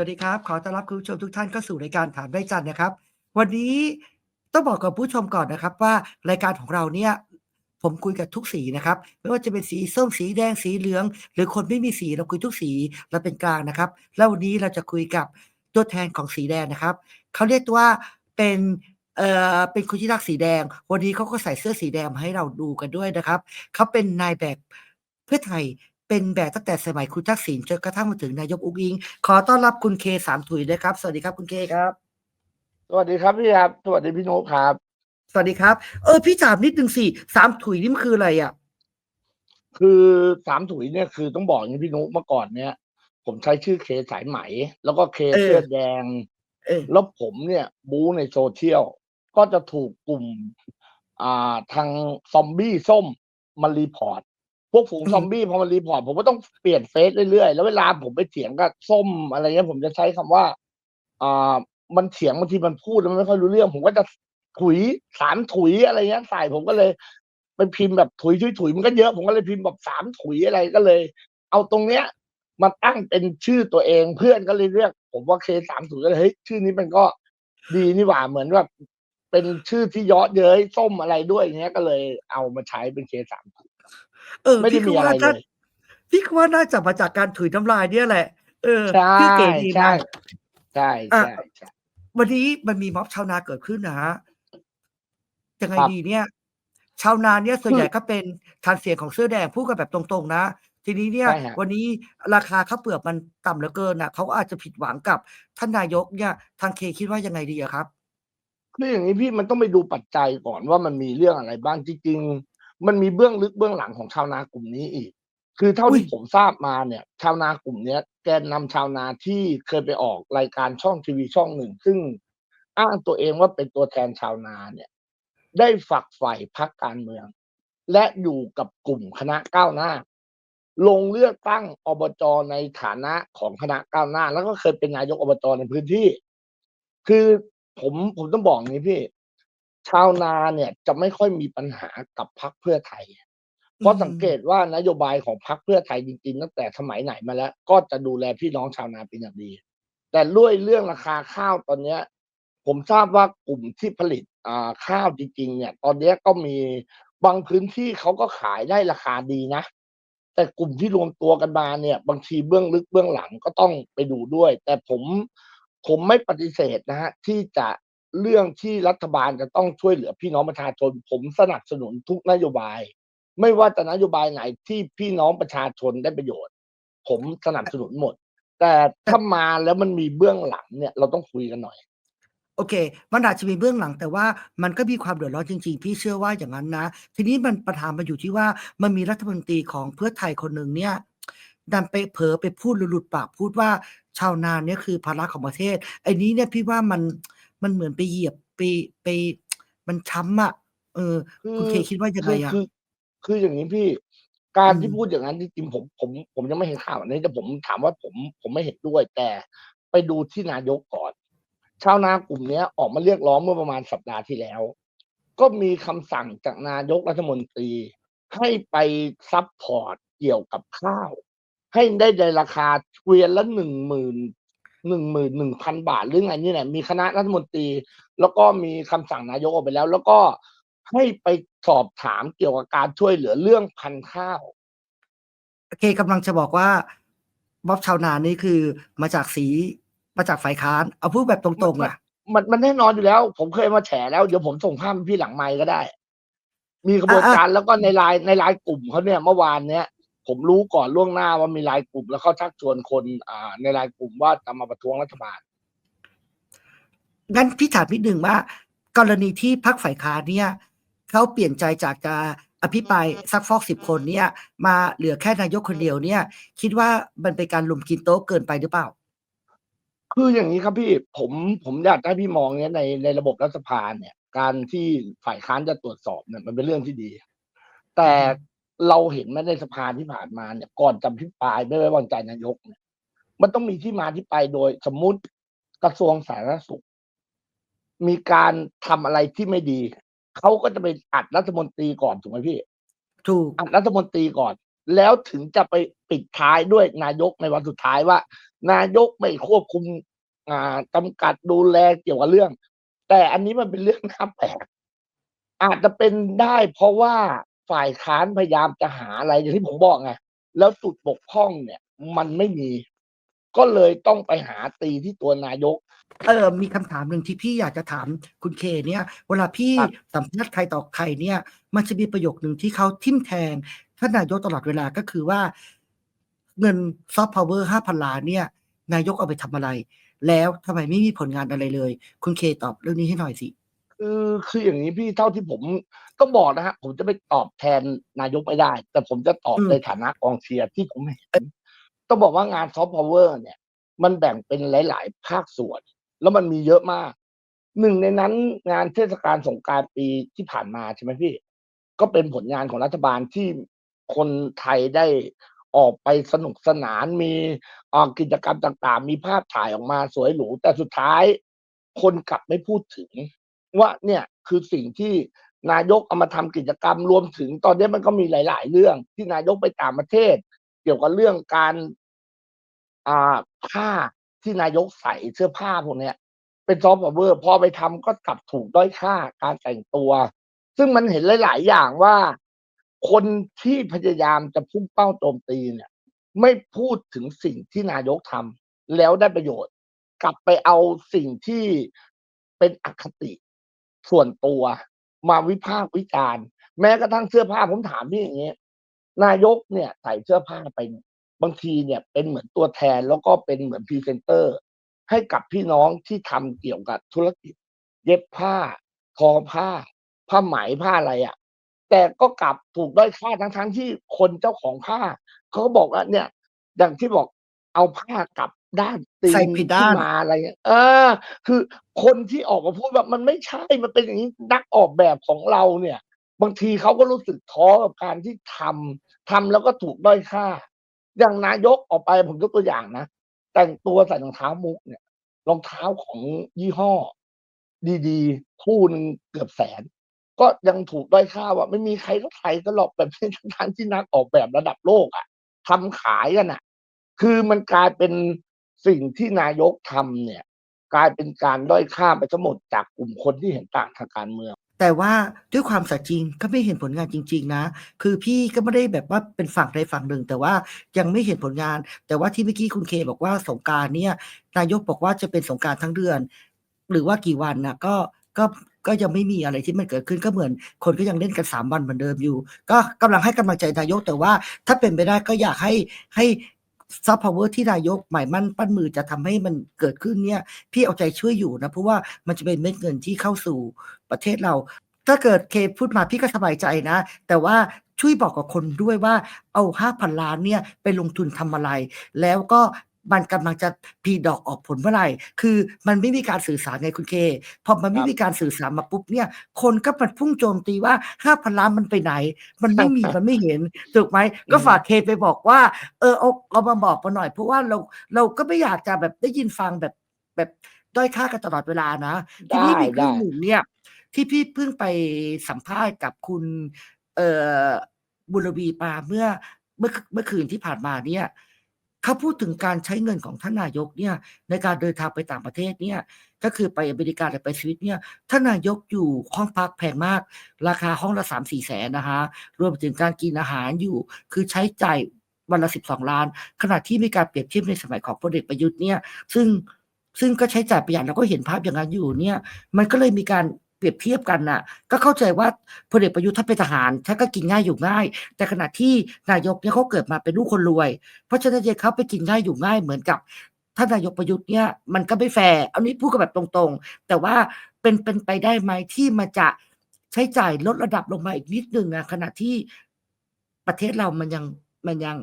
วัสดีครับ ขอต้อนรับคุณผู้ชมทุกท่านเข้าสู่รายการถามได้จันนะครับ วันนี้ต้องบอกกับผู้ชมก่อนนะครับว่ารายการของเราเนี่ยผมคุยกับทุกสีนะครับ ไม่ว่าจะเป็นสีส้มสีแดงสีเหลือง หรือคนไม่มีสีเราคุยทุกสีเราเป็นกลางนะครับ แล้ววันนี้เราจะคุยกับตัวแทนของสีแดงนะครับเขาเรียกว่าเป็นเอ่อเป็นคนที่รักสีแดง วันนี้เขาก็ใส่เสื้อสีแดงมาให้เราดูกันด้วยนะครับเขาเป็นนายแบบเพื่อไทย เป็นแบบตั้งแต่สมัยคุณทักษิณจนกระทั่งมาถึงนายกอุ๊งอิ๊งขอต้อนรับคุณเคสามถุยด้วยครับ สวัสดีครับคุณเคครับ สวัสดีครับพี่ครับ สวัสดีพี่โนตครับ สวัสดีครับ เออพี่ถามนิดหนึ่งสิสามถุยนี่มันคืออะไรอะ?คือสามถุยเนี่ยคือต้องบอกอย่างงี้พี่นุเมื่อก่อนเนี่ย ผมใช้ชื่อเคสายไหม แล้วก็เคเอเสื้ออแดงเออแล้วผมเนี่ย บู๊ใน social ก็จะถูกกลุ่ม อ่าทางซอมบี้ส้มมารีพอร์ต พวกฝูงอืซอมมบี้พอมารีพอร์ตผมก็ต้องเปลี่ยนเฟซเรื่อยๆ แล้วเวลาผมไปเถียงกับส้มอะไรเงี้ยผมจะใช้คำว่าอ่ามันเถียงบางทีมันพูดแล้วมันไม่ค่อยรู้เรื่อง ผมก็จะถุยสามถุยอะไรเงี้ยใส่ผมก็เลยไปพิมพ์แบบถุยๆๆมันก็เยอะผมก็เลยพิมพ์แบบสามถุยอะไรก็เลย เอาตรงเนี้ยมาตั้งเป็นชื่อตัวเองเพื่อนก็เลยเรียก ผมว่าเคสามถุยก็เลยเฮ้ยชื่อนี้มันก็ดีนี่หว่าเหมือนแบบเป็นชื่อที่เยาะเย้ยส้มอะไรด้วยอย่างเงี้ยก็เลยเอามาใช้เป็นเคสามถุย เออไม่พีได้่ก็มีอะว่าไรน่าเลยพี่ก็ว่าน่าจะมาจากการถุยน้ำลายเนี่ยแหละ เออใช่ชื่อเก๋ดีใช่นะใช่อาๆๆวันนี้มันมีม็อบชาวนาเกิดขึ้นนะครับยังไงครับดีเนี่ย ชาวนาเนี่ยส่วนคืใหอญ่ก็เป็นฐานเสียงของเสื้อแดงพูดกันแบบตรงๆ นะทีนี้เนี่ยใช่ครับวันนี้ราคาข้าวเปลือกมันต่ำเหลือเกินน่ะเขาก็อาจจะผิดหวังกับท่านนายกเนี่ยทางเคคิดว่ายังไงดีอะครับ?คืออย่างงี้พี่มันต้องไปดูปัจจัยก่อนว่ามันมีเรื่องอะไรบ้างจริงๆ มันมีเบื้องลึกเบื้องหลังของชาวนากลุ่มนี้อีก คือเท่าอุ๊ที่ยผมทราบมาเนี่ย ชาวนากลุ่มเนี้ย แกนนำชาวนาที่เคยไปออกรายการช่องทีวีช่องหนึ่ง ซึ่งอ้างตัวเองว่าเป็นตัวแทนชาวนาเนี่ย ได้ฝักใฝ่พรรคการเมือง และอยู่กับกลุ่มคณะก้าวหน้า ลงเลือกตั้งอบจ.ในฐานะของคณะก้าวหน้า แล้วก็เคยเป็นนายกอบจ.ในพื้นที่ คือผมผมต้องบอกอย่างงี้พี่ ชาวนาเนี่ยจะไม่ค่อยมีปัญหากับพรรคเพื่อไทยอืเพราะสังเกตมว่านโยบายของพรรคเพื่อไทยจริงๆ ตั้งแต่สมัยไหนมาแล้ว ก็จะดูแลพี่น้องชาวนาเป็นอย่างดี แต่ด้วยเรื่องราคาข้าวตอนเนี้ย ผมทราบว่ากลุ่มที่ผลิตอ่าข้าวจริงๆ เนี่ย ตอนเนี้ยก็มีบางพื้นที่เขาก็ขายได้ราคาดีนะ แต่กลุ่มที่รวมตัวกันมาเนี่ย บางทีเบื้องลึกเบื้องหลังก็ต้องไปดูด้วย แต่ผมผมไม่ปฏิเสธนะครับที่จะ เรื่องที่รัฐบาลจะต้องช่วยเหลือพี่น้องประชาชน ผมสนับสนุนทุกนโยบาย ไม่ว่าจะนโยบายไหนที่พี่น้องประชาชนได้ประโยชน์ ผมสนับสนุนหมด แต่ถ้ามาแล้วมันมีเบื้องหลังเนี่ยเราต้องคุยกันหน่อยโอเค มันอาจจะมีเบื้องหลังแต่ว่ามันก็มีความเดือดร้อนจริงๆ พี่เชื่อว่าอย่างงั้นนะ ทีนี้มันปัญหามันอยู่ที่ว่ามันมีรัฐมนตรีของเพื่อไทยคนหนึ่งเนี่ยดันไปเผลอไปพูดหลุดปากพูดว่าชาวนาเนี่ยคือภาระของประเทศไอ้นี้เนี่ยพี่ว่ามัน มันเหมือนไปเหยียบไปไป มันช้ำอะเออคืคุณอเคคิดว่ายังคืไงออะ?คือ คืออย่างงี้พี่ กาอืรที่มพูดอย่างนั้นจริงๆผมผมผมยังไม่เห็นข่าวอันนี้แต่ผมถามว่าผมผมไม่เห็นด้วยแต่ไปดูที่นายกก่อน ชาวนากลุ่มเนี้ยออกมาเรียกร้องเมื่อประมาณสัปดาห์ที่แล้ว ก็มีคำสั่งจากนายกรัฐมนตรี ให้ไปซัปพอร์ตเกี่ยวกับข้าว ให้ได้ในราคาเกวียนละ 10,000 11,000บาทหรือไงนี่แหละมีคณะรัฐมนตรี แล้วก็มีคำสั่งนายกออกไปแล้ว แล้วก็ให้ไปสอบถามเกี่ยวกับการช่วยเหลือเรื่องพันธุ์ข้าวเคกำลังจะบอกว่าม็อบชาวนานี่คือมาจากสีมาจากฝ่ายค้าน เอาพูดแบบตมันรงๆมัอนะมันมันแน่นอนอยู่แล้ว ผมเคยมาแฉแล้วเดี๋ยวผมส่งภาพให้พี่หลังไมค์ก็ได้ มีกระบวนอาการๆแล้วก็ใน LINE ใน LINE กลุ่มเขาเนี่ยเมื่อวานเนี้ย ผมรู้ก่อนล่วงหน้าว่ามี LINE กลุ่ม แล้วเขาชักชวนคนอ่าใน LINE กลุ่มว่าจะมาประท้วงรัฐบาลงั้นพี่ถามนิดหนึ่งว่า กรณีที่พรรคฝ่ายค้านเนี่ยเขาเปลี่ยนใจจากจะอภิปรายซักฟอก10คนเนี่ย มาเหลือแค่นายกคนเดียวเนี่ย คิดว่ามันเป็นการรุมกินโต๊ะเกินไปหรือเปล่า?คืออย่างงี้ครับพี่ผมผมอยากจะให้พี่มองเงี้ยในในระบบรัฐสภาเนี่ย การที่ฝ่ายค้านจะตรวจสอบเนี่ยมันเป็นเรื่องที่ดี แต่อือฮึ เราเห็นไหมในสภาที่ผ่านมาเนี่ย ก่อนจะอภิปรายไม่ไว้วางใจนายกเนี่ยมันต้องมีที่มาที่ไปโดยสมมุติกระทรวงสาธารณสุข มีการทำอะไรที่ไม่ดี เขาก็จะไปอัดรัฐมนตรีก่อนถูกไหมพี่?ถูกอัดรัฐมนตรีก่อน แล้วถึงจะไปปิดท้ายด้วยนายกในวันสุดท้ายว่า นายกไม่ควบคุมอ่าจำกัดดูแลเกี่ยวกับเรื่อง แต่อันนี้มันเป็นเรื่องน่าแปลกอาจจะเป็นได้เพราะว่า ฝ่ายค้านพยายามจะหาอะไรอย่างที่ผมบอกไงแล้วจุดบกพร่องเนี่ย มันไม่มี ก็เลยต้องไปหาตีที่ตัวนายก เออมีคำถามหนึ่งที่พี่อยากจะถามคุณเคเนี่ย เวลาพี่ครับ สัมภาษณ์ใครต่อใครเนี่ย มันจะมีประโยคหนึ่งที่เขาทิมแทงท่านนายกตลอดเวลาก็คือว่า เงินซอฟต์พาวเวอร์ห้าพันล้านเนี่ย นายกเอาไปทำอะไร แล้วทำไมไม่มีผลงานอะไรเลย คุณเคตอบเรื่องนี้ให้หน่อยสิ คือคืออย่างนี้พี่เท่าที่ผมต้องบอกนะฮะผมจะไม่ตอบแทนนายกไม่ได้ แต่ผมจะตอบอืมในฐานะกองเชียร์ที่ผมเห็นต้องบอกว่างานซอฟต์พาวเวอร์เนี่ย มันแบ่งเป็นหลาย ๆ ภาคส่วน แล้วมันมีเยอะมาก หนึ่งในนั้นงานเทศกาลสงกรารปีที่ผ่านมาใช่ไหมพี่ ก็เป็นผลงานของรัฐบาลที่คนไทยได้ออกไปสนุกสนานมีเอ่อกิจกรรมต่าง ๆ มีภาพถ่ายออกมาสวยหรูแต่สุดท้ายคนกลับไม่พูดถึง ว่าเนี่ยคือสิ่งที่นายกเอามาทำกิจกรรมรวมถึงตอนนี้มันก็มีหลาย ๆ เรื่องที่นายกไปต่างประเทศ เกี่ยวกับเรื่องการอ่าผ้าที่นายกใส่เสื้อผ้าพวกเนี้ย เป็นซอฟต์พาวร์พอไปทำก็กลับถูกด้อยค่าการแต่งตัว ซึ่งมันเห็นหลาย ๆ อย่างว่า คนที่พยายามจะพุ่งเป้าโจมตีเนี่ย ไม่พูดถึงสิ่งที่นายกทำแล้วได้ประโยชน์ กลับไปเอาสิ่งที่เป็นอคติ ส่วนตัวมาวิพากษ์วิจารณ์ แม้กระทั่งเสื้อผ้าผมถามพี่อย่างนี้ยนายกเนี่ยใส่เสื้อผ้าไปบางทีเนี่ยเป็นเหมือนตัวแทนแล้วก็เป็นเหมือนพรีเซนเตอร์ ให้กับพี่น้องที่ทำเกี่ยวกับธุรกิจ เย็บผ้า ทอผ้า ผ้าไหมผ้าอะไรอะ่ะ แต่ก็กลับถูกด้อยค่าทั้งทั้งๆที่คนเจ้าของผ้าเขาบอกว่าเนี่ย อย่างที่บอกเอาผ้ากลับ ด้านตีใส่ผิดด้านขึ้มาอะไรเงี้ยเออ คือคนที่ออกมาพูดแบบมันไม่ใช่มันเป็นอย่างนี้นักออกแบบของเราเนี่ย บางทีเขาก็รู้สึกท้อกับการที่ทำทำแล้วก็ถูกด้อยค่า อย่างนายกออกไปผมยกตัวอย่างนะ แต่งตัวใส่รองเท้ามุกเนี่ยรองเท้าของยี่ห้อ ดีๆ คู่หนึ่งเกือบแสน ก็ยังถูกด้อยค่าว่าไม่มีใครก็ใส่ก็หรอกแบบนี้ทั้งที่นักออกแบบระดับโลกอะทำขายกันอะคือมันกลายเป็น สิ่งที่นายกทำเนี่ย กลายเป็นการด้อยค่าไปทั้งหมดจากกลุ่มคนที่เห็นต่างทางการเมือง แต่ว่าด้วยความสัตย์จริงก็ไม่เห็นผลงานจริง ๆ นะ คือพี่ก็ไม่ได้แบบว่าเป็นฝั่งใดฝั่งหนึ่ง แต่ว่ายังไม่เห็นผลงาน แต่ว่าที่เมื่อกี้คุณเคบอกว่าสงการเนี่ยนายกบอกว่าจะเป็นสงการทั้งเดือน หรือว่ากี่วันนะก็ก็ก็ยังไม่มีอะไรที่มันเกิดขึ้นก็เหมือน คนก็ยังเล่นกันสามวันเหมือนเดิมอยู่ ก็กำลังให้กำลังใจนายกแต่ว่า ถ้าเป็นไปได้ก็อยากให้ให้ ซอฟต์พาวเวอร์ที่นายกหมายมั่นปั้นมือจะทำให้มันเกิดขึ้นเนี่ย พี่เอาใจช่วยอยู่นะ เพราะว่ามันจะเป็นเม็ดเงินที่เข้าสู่ประเทศเรา ถ้าเกิดเคพูดมาพี่ก็สบายใจนะ แต่ว่าช่วยบอกกับคนด้วยว่าเอาห้าพันล้านเนี่ยไปลงทุนทำอะไร แล้วก็ มันกำลังจะพีดอกออกผลเมื่อไหร่ คือมันไม่มีการสื่อสารไงคุณเค พอมันไม่ครับมีการสื่อสารมาปุ๊บเนี่ย คนก็มันพุ่งโจมตีว่าห้าพันล้านมันไปไหน มันไม่มีมันไม่เห็น ถูกไหม ก็ฝากเคไปบอกว่า เออเอาเอามาบอกมาหน่อย เพราะว่าเราเราก็ไม่อยากจะแบบได้ยินฟังแบบแบบด้อยค่ากันตลอดเวลานะทีนี้ได้มีเรื่องได้หนึ่งเนี่ย ที่พี่เพิ่งไปสัมภาษณ์กับคุณเอ่อบุรวีมาเมื่อเมื่อเมื่อคืนที่ผ่านมาเนี่ย เขาพูดถึงการใช้เงินของท่านนายกเนี่ยในการเดินทางไปต่างประเทศเนี่ยก็คือไปอเมริกาหรือไปสวิตเนี่ยท่านนายกอยู่ห้องพักแพงมาก ราคาห้องละสามสี่แสนนะคะรวมถึงการกินอาหารอยู่ คือใช้จ่ายวันละสิบสองล้าน ขณะที่มีการเปรียบเทียบในสมัยของพลเอกประยุทธ์เนี่ยซึ่งซึ่งก็ใช้จ่ายประหยัดเราก็เห็นภาพอย่างนั้นอยู่เนี่ยมันก็เลยมีการ เปรียบเทียบกันน่ะ ก็เข้าใจว่าพลเอกประยุทธ์ถ้าเป็นทหารท่านก็กินง่ายอยู่ง่าย แต่ขณะที่นายกเนี่ยเขาเกิดมาเป็นลูกคนรวย เพราะฉะนั้นเนี่ยเขาไปกินง่ายอยู่ง่ายเหมือนกับท่านนายกประยุทธ์เนี่ยมันก็ไม่แฟร์เอานี้พูดกันแบบตรงๆ แต่ว่าเป็นเป็นไปได้ไหมที่มันจะใช้จ่ายลดระดับลงมาอีกนิดนึงอะขณะที่ประเทศเรามันยังมันยัง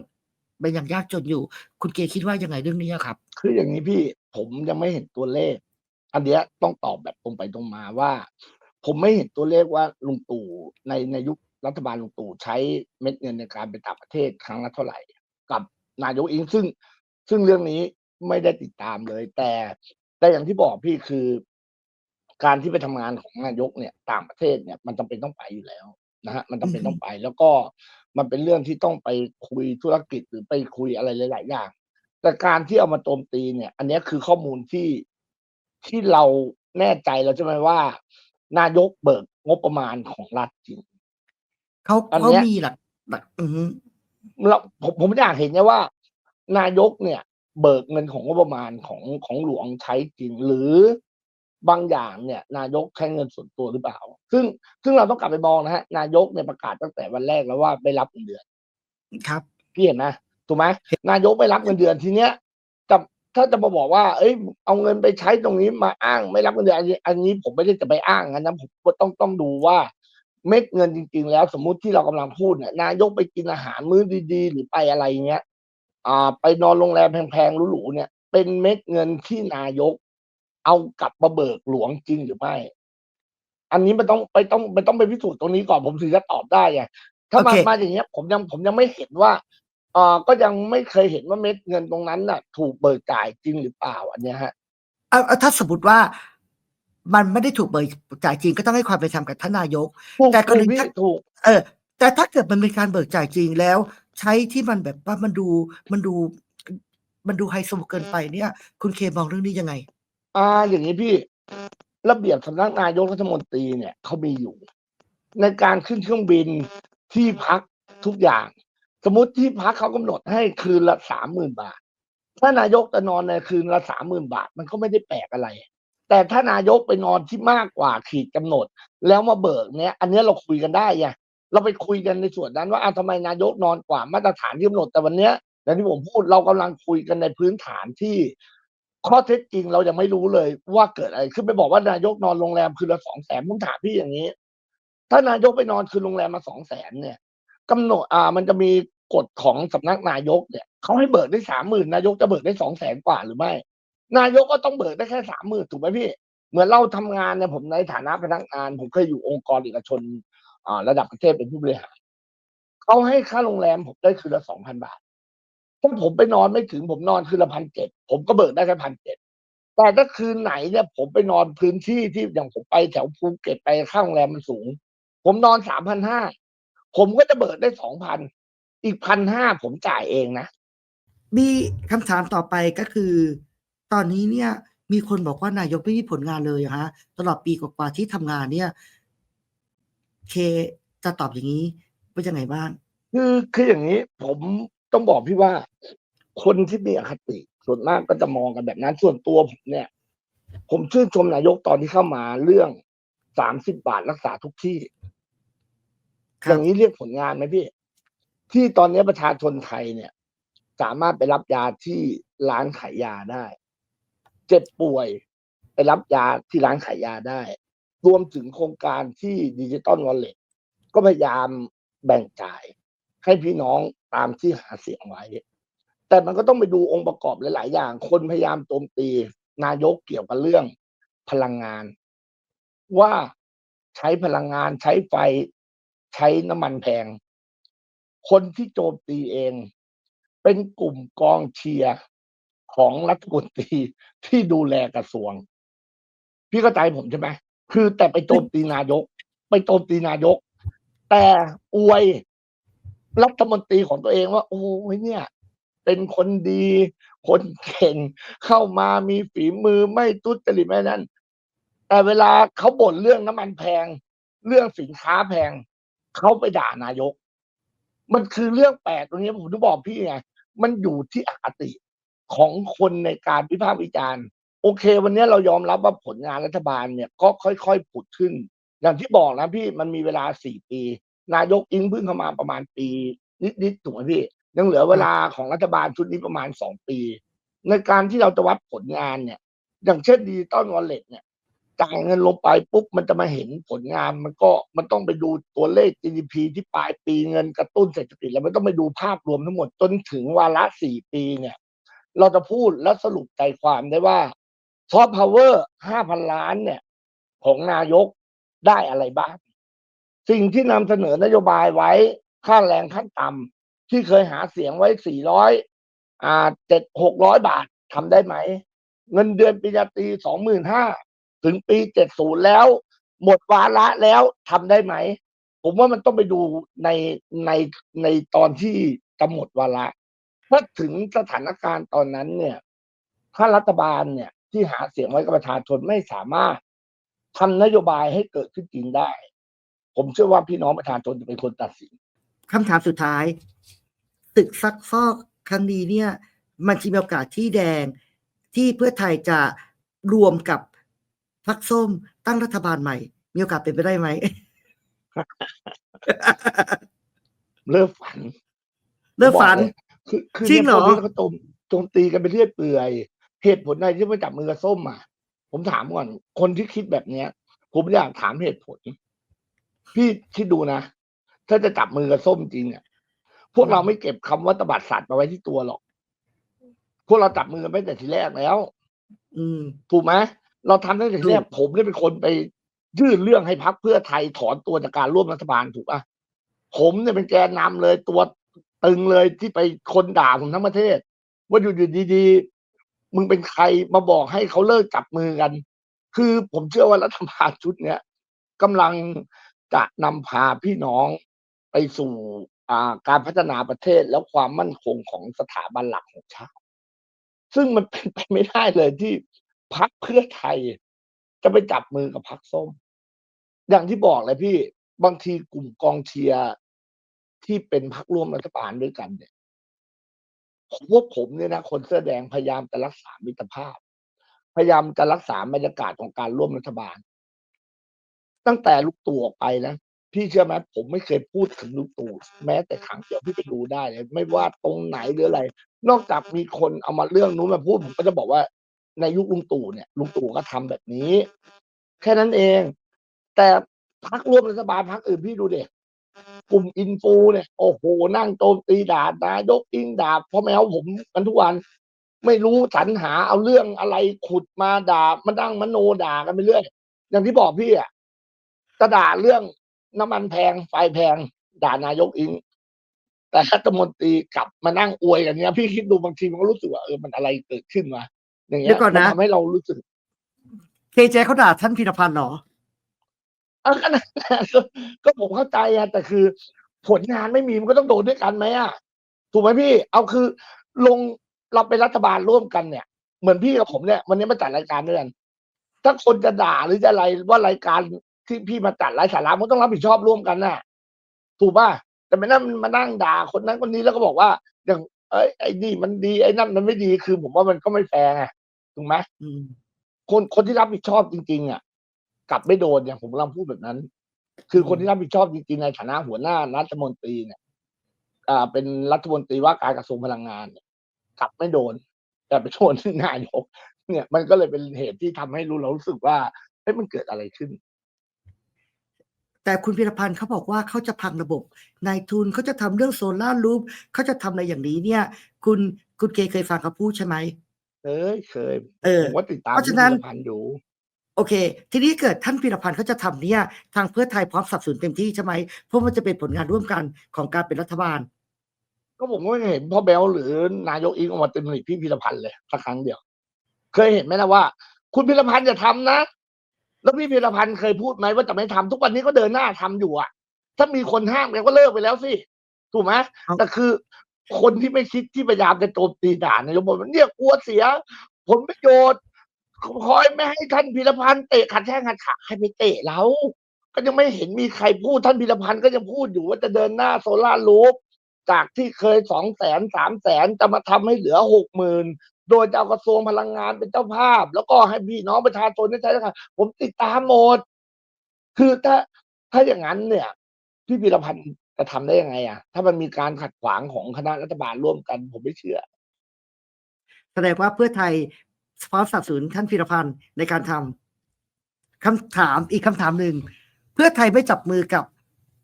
มันยังยากจนอยู่ คุณเกคิดว่ายังไงเรื่องนี้ครับ คืออย่างนี้พี่ผมยังไม่เห็นตัวเลข อันเนี้ยต้องตอบแบบตรงไปตรงมาว่า ผมไม่เห็นตัวเลขว่าลุงตู่ในในยุครัฐบาลลุงตู่ใช้เม็ดเงินในการไปต่างประเทศครั้งละเท่าไหร่ กับนายกเองซึ่ง ซึ่งเรื่องนี้ไม่ได้ติดตามเลย แต่แต่อย่างที่บอกพี่คือ การที่ไปทำงานของนายกเนี่ยต่างประเทศเนี่ย มันจำเป็นต้องไปอยู่แล้วนะฮะมันจำเป็นต้องไป แล้วก็มันเป็นเรื่องที่ต้องไปคุยธุรกิจหรือไปคุยอะไรหลาย ๆ อย่าง แต่การที่เอามาโจมตีเนี่ย อันนี้คือข้อมูลที่ ที่เราแน่ใจแล้วใช่ไหมว่า นายกเบิกงบประมาณของรัฐจริงเขาอันเขาเนี้ยมีหลักหลักอือฮึเราผมผมอยากเห็นไงว่า นายกเนี่ย เบิกเงินของงบประมาณของของหลวงใช้จริง หรือบางอย่างเนี่ย นายกใช้เงินส่วนตัวหรือเปล่า ซึ่งซึ่งเราต้องกลับไปมองนะฮะ นายกเนี่ยประกาศตั้งแต่วันแรกแล้วว่าไม่รับเงินเดือน ครับ พี่เห็นไหมถูกไหมนายกไม่รับเงินเดือนทีเนี้ยจะ ถ้าจะมาบอกว่า เอ้ย เอาเงินไปใช้ตรงนี้มาอ้างไม่รับเงินเดือนอันนี้อันนี้ผมไม่ได้จะไปอ้างนะผมก็ต้องต้องดูว่าเม็ดเงินจริง ๆ แล้ว สมมุติที่เรากำลังพูดเนี่ยนายกไปกินอาหารมื้อดีๆ หรือไปอะไรเงี้ย อ่า ไปนอนโรงแรมแพงๆหรูๆเนี่ย เป็นเม็ดเงินที่นายก เอากลับมาเบิกหลวงจริงหรือไม่ อันนี้มันต้องไปต้องมันต้องไปพิสูจน์ตรงนี้ก่อนผมถึงจะตอบได้ไงถ้าโอมาเคมาอย่างเงี้ย ผมยังผมยังไม่เห็นว่าเอ่อก็ยังไม่เคยเห็นว่าเม็ดเงินตรงนั้นน่ะ ถูกเบิกจ่ายจริงหรือเปล่าอันเนี้ยฮะ เอาเอาถ้าสมมติว่ามันไม่ได้ถูกเบิกจ่ายจริงก็ต้องให้ความเป็นธรรมกับท่านนายก ถูกแต่กถูรกณีพี่ถ้า ถูก เออ แต่ถ้าเกิดมันเป็นการเบิกจ่ายจริงแล้ว ใช้ที่มันแบบว่ามันดูมันดู มันดูไฮโซเกินไปเนี่ย คุณเคมองเรื่องนี้ยังไง อ่าอย่างนี้พี่ระเบียบสำนักนายกรัฐมนตรีเนี่ยเขามีอยู่ ในการขึ้นเครื่องบินที่พักทุกอย่าง สมมติที่พักเขากำหนดให้คืนละสามหมื่นบาท ถ้านายกจะนอนในคืนละสามหมื่นบาท มันก็ไม่ได้แปลกอะไร แต่ถ้านายกไปนอนที่มากกว่าขีดกำหนด แล้วมาเบิกเนี้ย อันเนี้ยเราคุยกันได้ไงเราไปคุยกันในส่วนนั้นว่าอะทำไมนายกนอนกว่ามาตรฐานที่กำหนดแต่วันเนี้ยอย่างที่ผมพูดเรากำลังคุยกันในพื้นฐานที่ข้อเท็จจริงเรายังไม่รู้เลยว่าเกิดอะไรขึ้นไปบอกว่านายกนอนโรงแรมคืนละสองแสนผมถามพี่อย่างนี้ ถ้านายกไปนอนคืนโรงแรมมาสองแสนเนี่ยกำหนดอ่า มันจะมี กฎของสำนักนายกเนี่ยเขาให้เบิกได้สามหมื่นนายกจะเบิกได้สองแสนกว่าหรือไม่ นายกก็ต้องเบิกได้แค่สามหมื่นถูกไหมพี่ เหมือนเราทำงานเนี่ยผมในฐานะพนักงาน ผมเคยอยู่องค์กรเอกชนอ่าระดับประเทศเป็นผู้บริหารเขาให้ค่าโรงแรมผมได้คืนละสองพันบาทถ้าผมไปนอนไม่ถึงผมนอนคืนละพันเจ็ดผมก็เบิกได้แค่พันเจ็ดแต่ถ้าคืนไหนเนี่ยผมไปนอนพื้นที่ที่อย่างผมไปแถวภูเก็ตไปค่าโรงแรมมันสูง ผมนอนสามพันห้าผมก็จะเบิกได้สองพัน อีกพันห้าผมจ่ายเองนะมีคำถามต่อไปก็คือ ตอนนี้เนี่ย มีคนบอกว่านายกไม่มีผลงานเลยอะฮะตลอดปีกว่าๆที่ทำงานเนี่ย เคจะตอบอย่างนี้ว่ายังไงบ้างคือคืออย่างนี้ ผมต้องบอกพี่ว่า คนที่มีอคติส่วนมากก็จะมองกันแบบนั้นส่วนตัวผมเนี่ย ผมชื่นชมนายกตอนที่เข้ามาเรื่องสามสิบบาทรักษาทุกที่ คอรับย่างนี้เรียกผลงานไหมพี่ ที่ตอนนี้ประชาชนไทยเนี่ย สามารถไปรับยาที่ร้านขายยาได้ เจ็บป่วยไปรับยาที่ร้านขายยาได้ รวมถึงโครงการที่ดิจิตอลวอลเล็ตก็พยายามแบ่งจ่าย ให้พี่น้องตามที่หาเสียงไว้ แต่มันก็ต้องไปดูองค์ประกอบหลาย ๆ อย่าง คนพยายามโจมตี นายกเกี่ยวกับเรื่องพลังงาน ว่าใช้พลังงานใช้ไฟใช้น้ำมันแพง คนที่โจมตีเอง เป็นกลุ่มกองเชียร์ของรัฐมนตรีที่ดูแลกระทรวง พี่เข้าใจผมใช่ไหมคือแต่ไปโจมตีนายก ไปโจมตีนายก แต่อวยรัฐมนตรีของตัวเองว่า โอ้ยเนี่ย เป็นคนดี คนเก่ง เข้ามามีฝีมือไม่ทุจริตไม่นั่นแต่เวลาเขาบ่นเรื่องน้ำมันแพง เรื่องสินค้าแพง เขาไปด่านายก มันคือเรื่องแปลกตรงนี้ผมถึงบอกพี่ไงมันอยู่ที่อคติของคนในการวิพากษ์วิจารณ์ โอเค วันนี้เรายอมรับว่าผลงานรัฐบาลเนี่ยก็ค่อยๆผุดขึ้น อย่างที่บอกนะพี่มันมีเวลาสี่ปี นายกอิงเพิ่งเข้ามาประมาณปีนิดๆถูกไหมพี่ ยังเหลือเวลาของรัฐบาลชุดนี้ประมาณสองปี ในการที่เราจะวัดผลงานเนี่ย อย่างเช่นดิจิตอลวอลเล็ตเนี่ย จ่ายเงินลงไปปุ๊บมันจะมาเห็นผลงานมันก็มันต้องไปดูตัวเลข GDP ที่ปลายปีเงินกระตุ้นเศรษฐกิจแล้วมันต้องไปดูภาพรวมทั้งหมดจนถึงวาระสี่ปีเนี่ย เราจะพูดและสรุปใจความได้ว่าซอฟต์พาวเวอร์ห้าพันล้านเนี่ย ของนายกได้อะไรบ้าง สิ่งที่นำเสนอนโยบายไว้ค่าแรงขั้นต่ำที่เคยหาเสียงไว้สี่ร้อยอ่าเจ็ดหกร้อยบาททำได้ไหม เงินเดือนปริญญาตรีสองหมื่นห้า ถึงปีเจ็ดศูนย์แล้ว หมดวาระแล้วทำได้ไหม ผมว่ามันต้องไปดูในในในตอนที่จะหมดวาระถ้าถึงสถานการณ์ตอนนั้นเนี่ย ถ้ารัฐบาลเนี่ย ที่หาเสียงไว้กับประชาชนไม่สามารถทำนโยบายให้เกิดขึ้นจริงได้ ผมเชื่อว่าพี่น้องประชาชนจะเป็นคนตัดสินคำถามสุดท้ายศึกซักฟอกครั้งนี้เนี่ย มันจะมีโอกาสที่แดงที่เพื่อไทยจะรวมกับ พรรคส้มตั้งรัฐบาลใหม่ มีโอกาสเป็นไปได้ไหมเลิกฝันเลิกฝันผมบอกเลยคือคือจริงเหรอ นี่ยพวกนี้ก็โจมโจมตีกันไปเรื่อยเปื่อย เหตุผลอะไรที่มาจับมือกับส้มอะ ผมถามก่อน คนที่คิดแบบเนี้ย ผมอยากถามเหตุผล พี่คิดดูนะ ถ้าจะจับมือกับส้มจริงอะ พวกเราไม่เก็บคำว่าตบัดสัตว์มาไว้ที่ตัวหรอก พวกเราจับมือกันไปแต่ทีแรกแล้ว อืม ถูกไหม เราทำตั้งแต่ทีแรกถูกผมได้เป็นคนไปยื่นเรื่องให้พักเพื่อไทยถอนตัวจากการร่วมรัฐบาลถูกป่ะผมเนี่ยเป็นแกนนำเลยตัวตึงเลยที่ไปคนด่าผมทั้งประเทศ ว่าอยู่อยู่ดีๆ มึงเป็นใครมาบอกให้เขาเลิกจับมือกัน คือผมเชื่อว่ารัฐบาลชุดเนี้ยกำลังจะนำพาพี่น้องไปสู่อ่าการพัฒนาประเทศแล้วความมั่นคงของสถาบันหลักของชาติซึ่งมันเป็นไปไม่ได้เลยที่ พักเพื่อไทย จะไปจับมือกับพักส้ม อย่างที่บอกเลยพี่บางทีกลุ่มกองเชียร์ที่เป็นพักร่วมรัฐบาลด้วยกันเนี่ยพวกผมเนี่ยนะคนเสื้อแดงพยายามจะรักษามิตรภาพ พยายามจะรักษาบรรยากาศของการร่วมรัฐบาล ตั้งแต่ลูกตู่ออกไปนะพี่เชื่อไหมผมไม่เคยพูดถึงลูกตู่แม้แต่ครั้งเดียวพี่ไปดูได้เลยไม่ว่าตรงไหนหรืออะไร นอกจากมีคนเอามาเรื่องนู้นมาพูดผมก็จะบอกว่า ในยุคลุงตู่เนี่ยลุงตู่ก็ทำแบบนี้ แค่นั้นเอง แต่พักร่วมรัฐบาลพักอื่นพี่ดูเด็กกลุ่มอินฟูเนี่ยโอ้โหนั่งโจมตีด่านายกอิงด่าพ่อแมวผมกันทุกวัน ไม่รู้สรรหาเอาเรื่องอะไรขุดมาด่ามาดั้งมโนด่ากันไปเรื่อยอย่างที่บอกพี่อะจะด่าเรื่องน้ำมันแพงไฟแพง ด่านายกอิง แต่รัฐมนตรีกลับมานั่งอวยกันเนี้ยพี่คิดดูบางทีมันก็รู้สึกว่าเออมันอะไรเกิดขึ้นมา อย่างเงี้เดี๋ยยวก่อนนะ มัทำให้เรารู้สึกเคเจเขาด่าท่านพีรพันธ์เหรอเออก็นั่นแหละก็ก็ผมเข้าใจอะแต่คือ ผลงานไม่มีมันก็ต้องโดนด้วยกันไหมอะถูกไหมพี่ เอาคือ ลงเราเป็นรัฐบาลร่วมกันเนี่ย เหมือนพี่กับผมเนี่ยวันนี้มาจัดรายการด้วยกันถ้าคนจะด่าหรือจะอะไรว่ารายการที่พี่มาจัดรายสาระมันต้องรับผิดชอบร่วมกันน่ะ ถูกป่ะแต่ไม่นั่งมานั่งด่าคนนั้นคนนี้แล้วก็บอกว่า อย่างเอ้ยไอ้นี่มันดีไอ้นั่นมันไม่ดีคือผมว่ามันก็ไม่แฟร์ไง ถูกไหมอืมคนคนที่รับผิดชอบจริง ๆ อะ กลับไม่โดนอย่างผมกำลังพูดแบบนั้น คือคนที่รับผิดชอบจริงๆในฐานะหัวหน้ารัฐมนตรีเนี่ย อ่า เป็นรัฐมนตรีว่าการกระทรวงพลังงานเนี่ยกลับไม่โดน แต่ไปโดนที่นายกเนี่ย มันก็เลยเป็นเหตุที่ทำให้รู้เรารู้สึกว่าเฮ้ยมันเกิดอะไรขึ้นแต่คุณพีรพันธ์เขาบอกว่าเขาจะพังระบบนายทุนเขาจะทำเรื่องโซลาร์รูฟเขาจะทำอะไรอย่างนี้เนี่ย คุณคุณเกเคยฟังเขาพูดใช่ไหม เอ้ยเคยเออผมว่าติดตามเพราะพี่ฉะนั้นธีรพันธ์อยู่ โอเค ทีนี้เกิดท่านพีรพันธ์เขาจะทำเนี่ย ทางเพื่อไทยพร้อมสนับสนุนเต็มที่ใช่ไหมเพราะมันจะเป็นผลงานร่วมกันของการเป็นรัฐบาล ก็ผมก็ไม่เห็นพ่อเบลหรือนายกอิงออกมาเต็มหนิพี่พีรพันธ์เลยสักครั้งเดียว เคยเห็นไหมนะว่า คุณพีรพันธ์จะทำนะ แล้วพี่พีรพันธ์เคยพูดไหมว่าจะไม่ทำทุกวันนี้ก็เดินหน้าทำอยู่อะถ้ามีคนห้ามแกก็เลิกไปแล้วสิถูกไหมครับแต่คือ คนที่ไม่คิดที่พยายามจะโจมตีด่านายกบอกว่าเนี่ยกลัวเสีย ผลประโยชน์คอยไม่ให้ท่านพีรพันธ์เตะขัดแข้งขัดขาให้ไปเตะเราก็ยังไม่เห็นมีใครพูดท่านพีรพันธ์ก็ยังพูดอยู่ว่าจะเดินหน้าโซลาร์ลูฟจากที่เคยสองแสนสามแสนจะมาทำให้เหลือหกหมื่นโดยจะเอากระทรวงพลังงานเป็นเจ้าภาพ แล้วก็ให้พี่น้องประชาชนได้ใช้ราคาผมติดตามหมด คือถ้าถ้าอย่างนั้นเนี่ย พี่พีรพันธ์ จะทำได้ยังไงอะ ถ้ามันมีการขัดขวางของคณะรัฐบาลร่วมกัน ผมไม่เชื่อ แสดงว่าเพื่อไทยพร้อมสนับสนุนท่านพีรพันธ์ในการทำคำถามอีกคำถามหนึ่งเพื่อไทยไม่จับมือกับ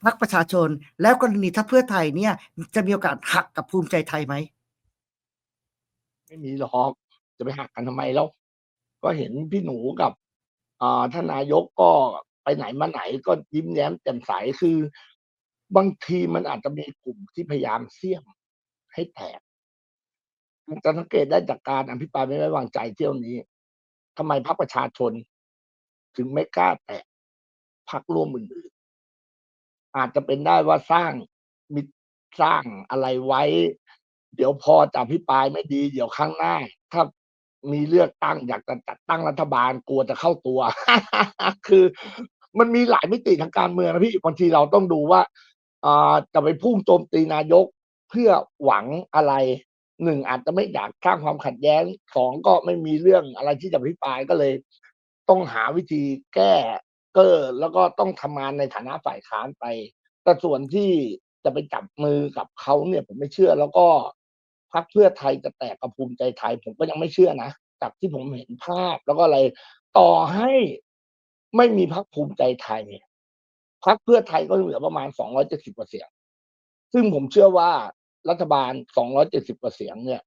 พรรคประชาชน แล้วกรณีถ้าเพื่อไทยเนี่ย จะมีโอกาสหักกับภูมิใจไทยไหมไม่มีหรอกจะไปหักกันทำไมแล้วก็เห็นพี่หนูกับอ่าท่านนายกก็ไปไหนมาไหนก็ยิ้มแย้มแจ่มใสคือ บางทีมันอาจจะมีกลุ่มที่พยายามเสี่ยมให้แตกจะสังเกตได้จากการอภิปรายไม่ไว้วางใจเที่ยวนี้ทำไมพรรคประชาชน ถึงไม่กล้าแตะพรรคร่วมอื่นอาจจะเป็นได้ว่าสร้างมีสร้างอะไรไว้ เดี๋ยวพอจะอภิปรายไม่ดี เดี๋ยวครั้งหน้า ถ้ามีเลือกตั้งอยากจะจัดตั้งรัฐบาลกลัวจะเข้าตัว คือมันมีหลายมิติทางการเมืองนะพี่บางทีเราต้องดูว่า จะไปพุ่งโจมตีนายกเพื่อหวังอะไรหนึ่งอาจจะไม่อยากสร้างความขัดแย้งสองก็ไม่มีเรื่องอะไรที่จะอภิปรายก็เลย ต้องหาวิธีแก้เกอร์แล้วก็ต้องทำงานในฐานะฝ่ายค้านไป แต่ส่วนที่จะไปจับมือกับเขาเนี่ยผมไม่เชื่อ แล้วก็พรรคเพื่อไทยจะแตกกับภูมิใจไทย ผมก็ยังไม่เชื่อนะจากที่ผมเห็นภาพแล้วก็อะไรต่อให้ไม่มีพรรคภูมิใจไทยเนี่ย พรรคเพื่อไทยก็เหลือประมาณ 270กว่าเสียง ซึ่งผมเชื่อว่ารัฐบาล 270กว่าเสียงเนี่ย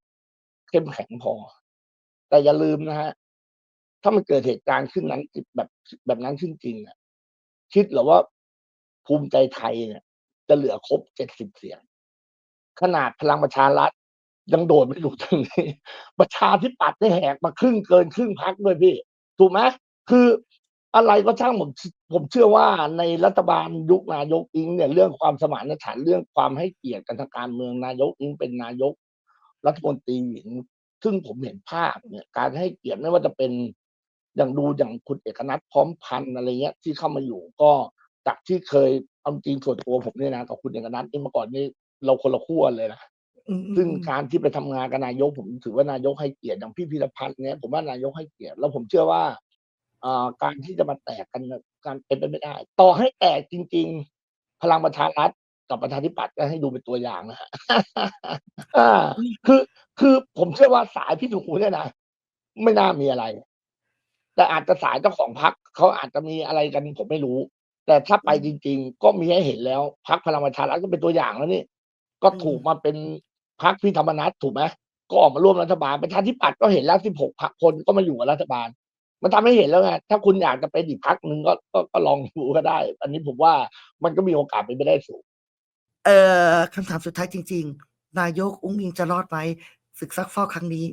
เข้มแข็งพอ แต่อย่าลืมนะฮะ ถ้ามันเกิดเหตุการณ์ขึ้นนั้นแบบแบบนั้นขึ้นจริงอะคิดหรือว่าภูมิใจไทยเนี่ย จะเหลือครบ 70 เสียง ขนาดพลังประชารัฐยังโดดไม่ถูกตรงนี้ ประชาธิปัตย์ได้แหกมาครึ่งเกินครึ่งพักด้วยพี่ ถูกไหมคือ อะไรก็ช่างผมผมเชื่อว่าในรัฐบาลยุคนายกอิงเนี่ยเรื่องความสมานฉันท์เรื่องความให้เกียรติกันทางการเมืองนายกอิงเป็นนายก รัฐมนตรีหญิงซึ่งผมเห็นภาพเนี่ยการให้เกียรติไม่ว่าจะเป็นอย่างดูอย่างคุณเอกนัทพร้อมพันธ์อะไรเงี้ย ที่เข้ามาอยู่ก็จากที่เคยเอาจริงส่วนตัวผมเนี่ยนะกับคุณเอกนัทนี่เมื่อก่อนนี่เราคนละขั้วเลยนะซึ่งการที่ไปทำงานกับนายกผมถือว่านายกให้เกียรติอย่างพี่พีรพันธ์เนี่ยผมว่านายกให้เกียรติแล้วผมเชื่อว่า การที่จะมาแตกกันเนี่ยการเป็นไปไม่ได้ ต่อให้แตกจริง ๆ พลังประชารัฐกับประชาธิปัตย์ก็ให้ดูเป็นตัวอย่างนะฮะอาอืมคือคือผมเชื่อว่าสายพี่หนูเนี่ยนะไม่น่ามีอะไร แต่อาจจะสายเจ้าของพรรคเขาอาจจะมีอะไรกันผมไม่รู้ แต่ถ้าอืไปจมริง ๆ ก็มีให้เห็นแล้วพรรคพลังประชารัฐก็เป็นตัวอย่างแล้วนี่ ก็อืถูกมมาเป็นพรรคพี่ธรรมนัสถูกไหมก็ออกมาร่วมรัฐบาลประชาธิปัตย์ก็เห็นแล้ว16พรรคคนก็มาอยู่กับรัฐบาล มันทำให้เห็นแล้วไงถ้าคุณอยากจะเป็นอีกพรรคหนึ่งก็ก็ก็ลองดูก็ได้ อันนี้ผมว่ามันก็มีโอกาสเป็นไปได้สูง เอ่อคำถามสุดท้ายจริง ๆ นายกอุ๊งอิ๊งจะรอดไหมศึกซักฟอกครั้งนี้?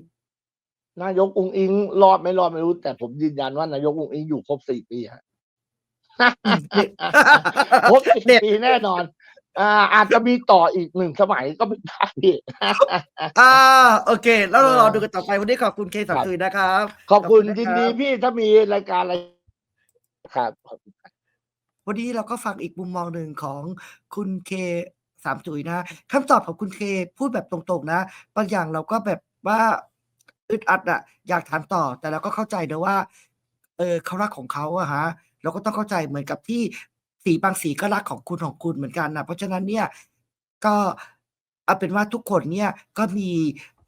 นายกอุ๊งอิ๊งรอดไม่รอดไม่รู้ แต่ผมยืนยันว่านายกอุ๊งอิ๊งอยู่ครบ4ปีครับอืมเด็ดครบเด็ด4ปีแน่นอน อ่าอาจจะมีต่ออีก1สมัยก็เป็นได้พี่อาโอเค แล้วเอเรารออดูกันต่อไปวันนี้ขอบคุณเคคสามรับตุ๋ยนะครับ ขอบขอบคุคุณณนะยินครัดีบพี่ถ้ามีรายการอะไรครับขอบคุณครับวันนี้เราก็ฟังอีกมุมมองหนึ่งของคุณเคสามตุ๋ยนะคำตอบของคุณเคพูดแบบตรงๆนะ บางอย่างเราก็แบบว่าอึดอัดอะอยากถามต่อแต่เราก็เข้าใจนะว่า เออเขารักของเขาอะครับเราก็ต้องเข้าใจเหมือนกับที่ สีบางสีก็รักของคุณของคุณเหมือนกันนะเพราะฉะนั้นเนี่ยก็เอาเป็นว่าทุกคนเนี่ยก็มี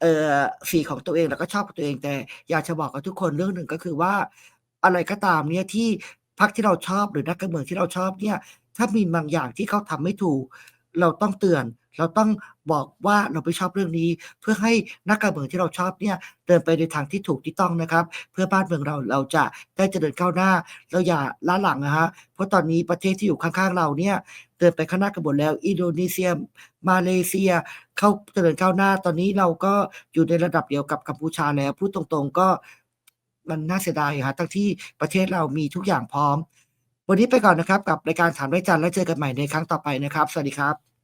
เอ่อสีของตัวเองแล้วก็ชอบของตัวเองแต่ อยากจะบอกกับทุกคนเรื่องหนึ่งก็คือว่า อะไรก็ตามเนี่ยที่พรรคที่เราชอบหรือนักการเมืองที่เราชอบเนี่ย ถ้ามีบางอย่างที่เขาทำไม่ถูก เราต้องเตือน เราต้องบอกว่าเราไม่ชอบเรื่องนี้ เพื่อให้นักการเมืองที่เราชอบเนี่ยเดินไปในทางที่ถูกที่ต้องนะครับ เพื่อบ้านเมืองเราเราจะได้เจริญก้าวหน้า เราอย่าล้าหลังนะครับเพราะตอนนี้ประเทศที่อยู่ข้างๆเราเนี่ยเดินไปข้างหน้ากันหมดแล้ว อินโดนีเซีย มาเลเซีย เขาเจริญก้าวหน้า ตอนนี้เราก็อยู่ในระดับเดียวกับกัมพูชาแล้วพูดตรงๆก็มันน่าเสียดายอะครับทั้งที่ประเทศเรามีทุกอย่างพร้อม วันนี้ไปก่อนนะครับ กับรายการถามได้จันแล้วเจอกันใหม่ในครั้งต่อไปนะครับ สวัสดีครับ